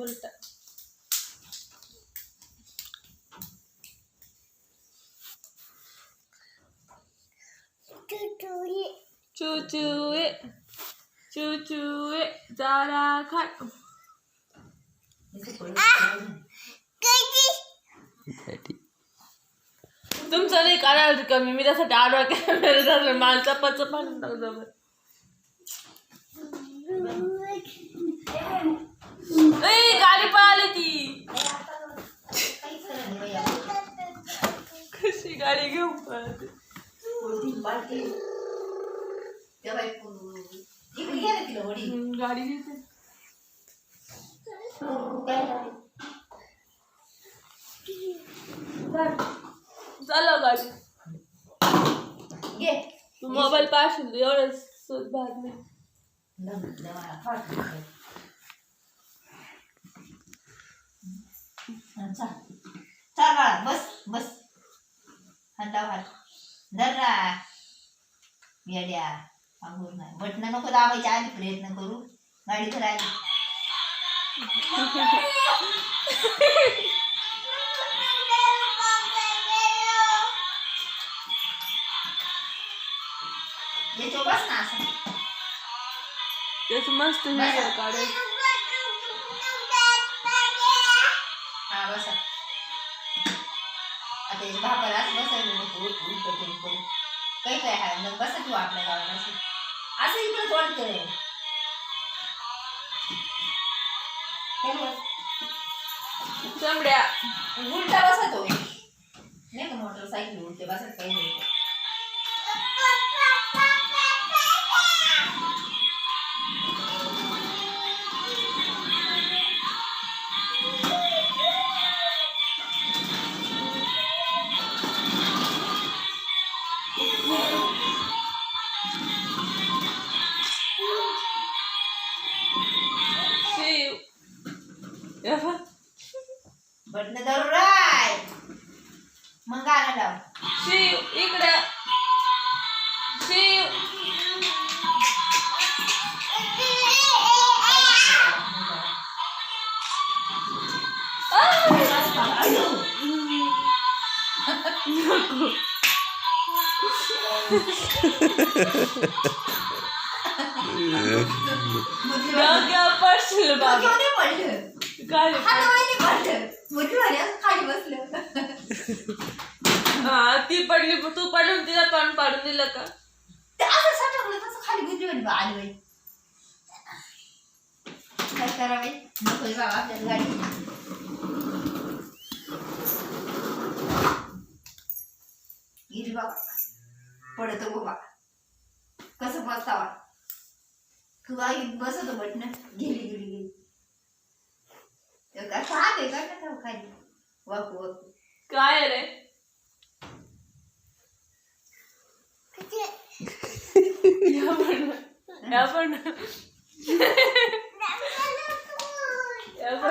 उलटा चुचुए। चुचुए जरा खाय तुमचं नाही काढायला कमी मी त्यासाठी आडवा कॅमेरा झाला मला चपाचं पाणी गाडी घेऊन पळाली हम्म, गाडी चला गाडी। तू मोबाईल पाहशील एवढं सुद भाग नाही चाल बस बस। धरा येड्या अंगूर नाही बटणं नको दाबायचे आधी प्रयत्न करू गाडी तर आली येतो बस ना असं त्याच मस्त व्हिडिओ काढायचं ते हे भाकराच बसायला नको उलट उलट करून करून काही काय हाय मग बसा तू आपल्या गावात असं असं इकडे तोंड करे चमड्या उलटा बसा तो नाही का मोटरसायकल उलटे बसत काही नाही. बघ. बटन धरून राय मग गाणं लाव शिव इकडे शिव डोक्यावर पडशील बाबा काय? खाली बसलं. हा ती पडली तू पडून तिला पण पाडून दिलं का? ते असं सटकलं तसं खाली गुजरी म्हणे बा आली बाई. काय करावे नकोय बाबा आपल्याला गाडी. गिरी बाबा. पडतो बाबा कसं बसतावा तू आई बसतो बटन गेली गेली गेली. તો કથા કે કથા તો ખાઈ વક વક કાય રે યાપણ યાપણ